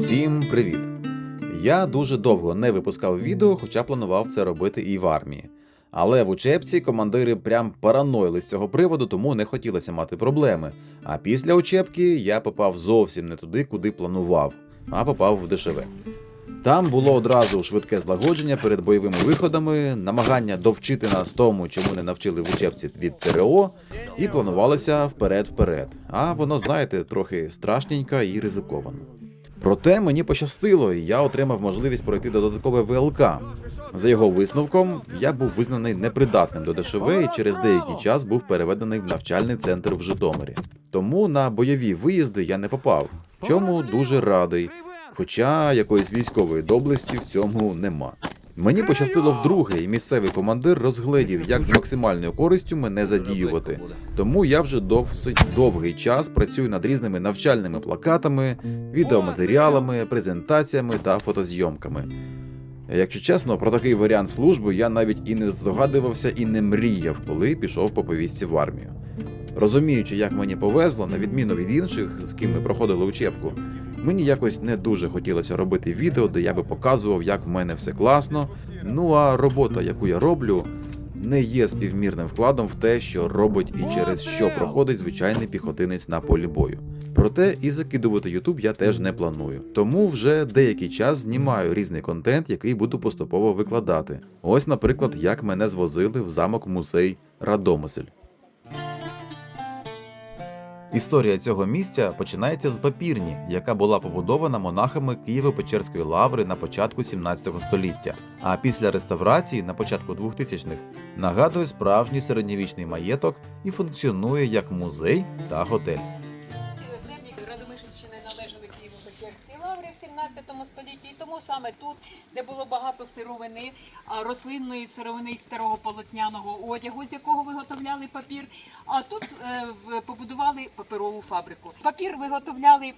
Всім привіт! Я дуже довго не випускав відео, хоча планував це робити і в армії. Але в учебці командири прям параноїли з цього приводу, тому не хотілося мати проблеми. А після учебки я попав зовсім не туди, куди планував, а попав в ДШВ. Там було одразу швидке злагодження перед бойовими виходами, намагання довчити нас тому, чому не навчили в учебці від ТРО, і планувалося вперед-вперед. А воно, знаєте, трохи страшненько і ризиковано. Проте мені пощастило, і я отримав можливість пройти додаткове ВЛК. За його висновком, я був визнаний непридатним до ДШВ і через деякий час був переведений в навчальний центр в Житомирі. Тому на бойові виїзди я не попав, чому дуже радий. Хоча якоїсь військової доблесті в цьому нема. Мені пощастило вдруге, і місцевий командир розгледів, як з максимальною користю мене задіювати. Тому я вже досить довгий час працюю над різними навчальними плакатами, відеоматеріалами, презентаціями та фотозйомками. Якщо чесно, про такий варіант служби я навіть і не здогадувався і не мріяв, коли пішов по повістці в армію. Розуміючи, як мені повезло, на відміну від інших, з ким ми проходили учебку, мені якось не дуже хотілося робити відео, де я би показував, як в мене все класно. Ну а робота, яку я роблю, не є співмірним вкладом в те, що робить і через що проходить звичайний піхотинець на полі бою. Проте і закидувати YouTube я теж не планую. Тому вже деякий час знімаю різний контент, який буду поступово викладати. Ось, наприклад, як мене звозили в замок музей Радомисель. Історія цього місця починається з папірні, яка була побудована монахами Києво-Печерської лаври на початку 17 століття. А після реставрації на початку 2000-х нагадує справжній середньовічний маєток і функціонує як музей та готель. Саме тут, де було багато сировини, рослинної сировини старого полотняного одягу, з якого виготовляли папір. А тут е, побудували паперову фабрику. Папір виготовляли.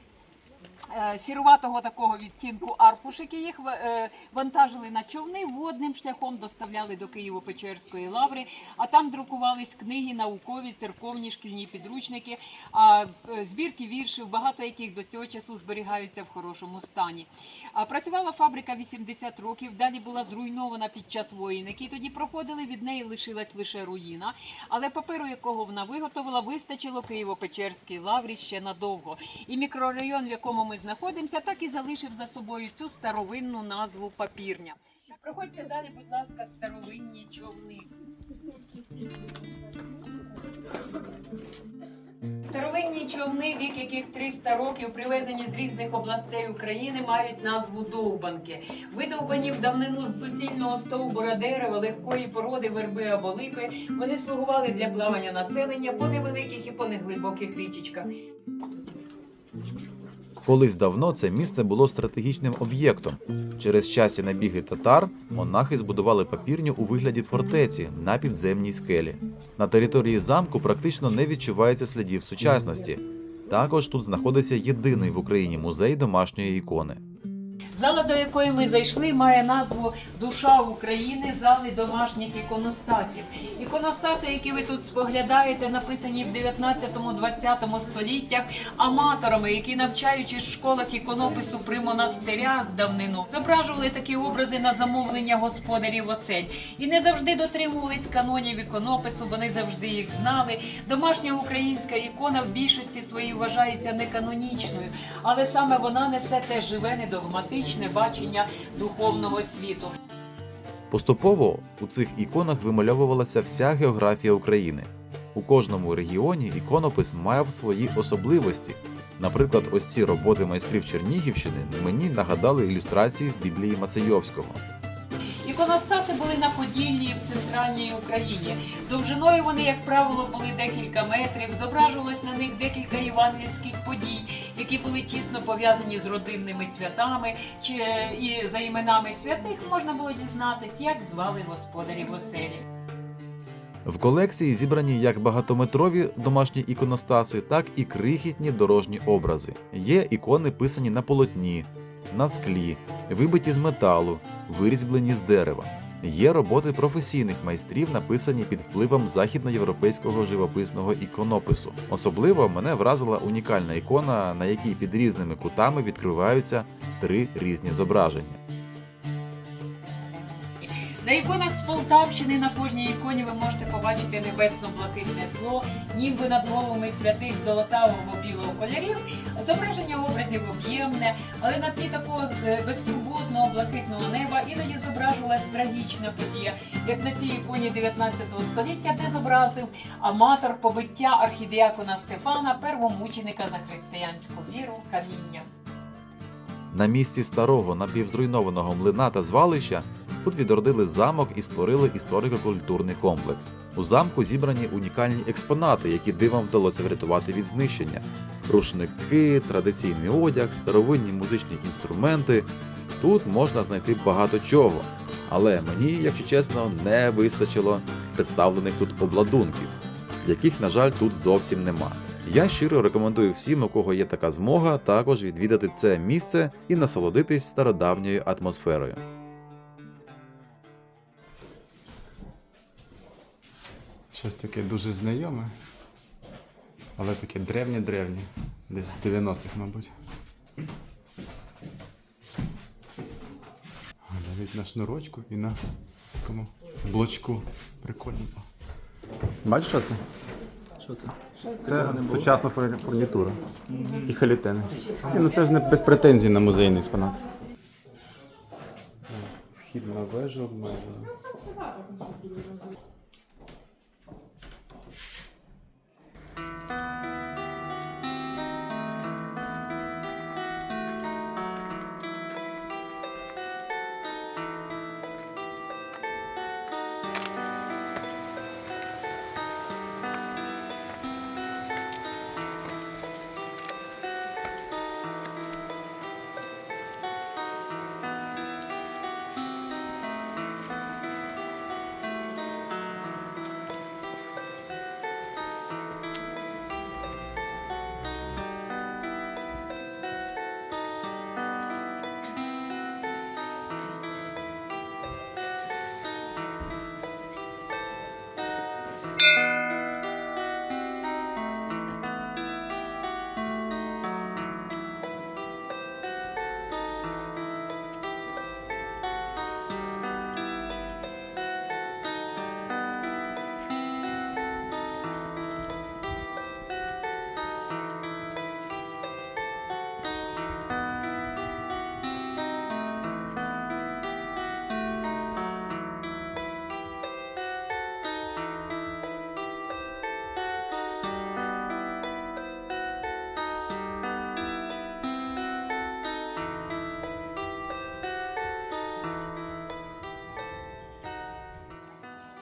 Е, Сіруватого такого відтінку аркушики їх е, вантажили на човни, водним шляхом доставляли до Києво-Печерської лаври, а там друкувались книги, наукові, церковні, шкільні підручники, е, збірки віршів, багато яких до цього часу зберігаються в хорошому стані. Працювала фабрика 80 років, далі була зруйнована під час воїн, які тоді проходили. Від неї лишилась лише руїна, але паперу, якого вона виготовила, вистачило Києво-Печерській лаврі ще надовго. І мікрорайон, в якому ми знаходимося, так і залишив за собою цю старовинну назву папірня. Проходьте далі, будь ласка, старовинні човни. Старовинні човни, вік яких 300 років, привезені з різних областей України, мають назву довбанки. Видовбані в давнину з суцільного стовбура дерева, легкої породи верби або липи. Вони слугували для плавання населення по невеликих і по неглибоких річечках. Колись давно це місце було стратегічним об'єктом. Через часті набіги татар монахи збудували папірню у вигляді фортеці на підземній скелі. На території замку практично не відчувається слідів сучасності. Також тут знаходиться єдиний в Україні музей домашньої ікони. Зала, до якої ми зайшли, має назву Душа України, зали домашніх іконостасів. Іконостаси, які ви тут споглядаєте, написані в 19-20 століттях аматорами, які навчаючись в школах іконопису при монастирях давнину, зображували такі образи на замовлення господарів осель. І не завжди дотримувались канонів іконопису, вони завжди їх знали. Домашня українська ікона в більшості своїй вважається неканонічною, але саме вона несе те живе, недогматичне бачення духовного світу. Поступово у цих іконах вимальовувалася вся географія України. У кожному регіоні іконопис мав свої особливості. Наприклад, ось ці роботи майстрів Чернігівщини мені нагадали ілюстрації з Біблії Мацейовського. Іконостаси були на Поділлі в центральній Україні. Довжиною вони, як правило, були декілька метрів. Зображувалось на них декілька євангельських подій, які були тісно пов'язані з родинними святами. Чи і за іменами святих можна було дізнатись, як звали господарів оселі. В колекції зібрані як багатометрові домашні іконостаси, так і крихітні дорожні образи. Є ікони, писані на полотні, на склі, вибиті з металу, вирізблені з дерева. Є роботи професійних майстрів, написані під впливом західноєвропейського живописного іконопису. Особливо мене вразила унікальна ікона, на якій під різними кутами відкриваються три різні зображення. На іконах з Полтавщини на кожній іконі ви можете побачити небесно-блакитне тло, ніби над головами святих золотавого білого кольорів. Зображення образів об'ємне, але на тлі такого е, безтурботного блакитного неба іноді зображувалась трагічна подія, як на цій іконі 19 століття, де зобразив аматор побиття архідіакона Стефана, первомученика за християнську віру камінням. На місці старого напівзруйнованого млина та звалища тут відродили замок і створили історико-культурний комплекс. У замку зібрані унікальні експонати, які дивом вдалося врятувати від знищення: рушники, традиційний одяг, старовинні музичні інструменти. Тут можна знайти багато чого. Але мені, якщо чесно, не вистачило представлених тут обладунків, яких, на жаль, тут зовсім нема. Я щиро рекомендую всім, у кого є така змога, також відвідати це місце і насолодитись стародавньою атмосферою. Щось таке дуже знайоме, але таке древнє-древнє, десь з 90-х, мабуть. А, навіть на шнурочку і на такому блочку. Прикольно. Бачиш, що це? Що це? Це сучасна фур- фурнітура. І халітени. Ні, ну це ж не без претензій на музейний експонат. Вхід на вежу обмежено.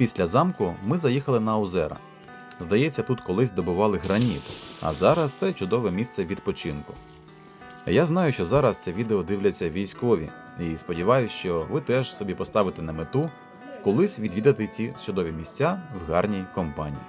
Після замку ми заїхали на озера. Здається, тут колись добували граніт, а зараз це чудове місце відпочинку. Я знаю, що зараз це відео дивляться військові, і сподіваюся, що ви теж собі поставите на мету колись відвідати ці чудові місця в гарній компанії.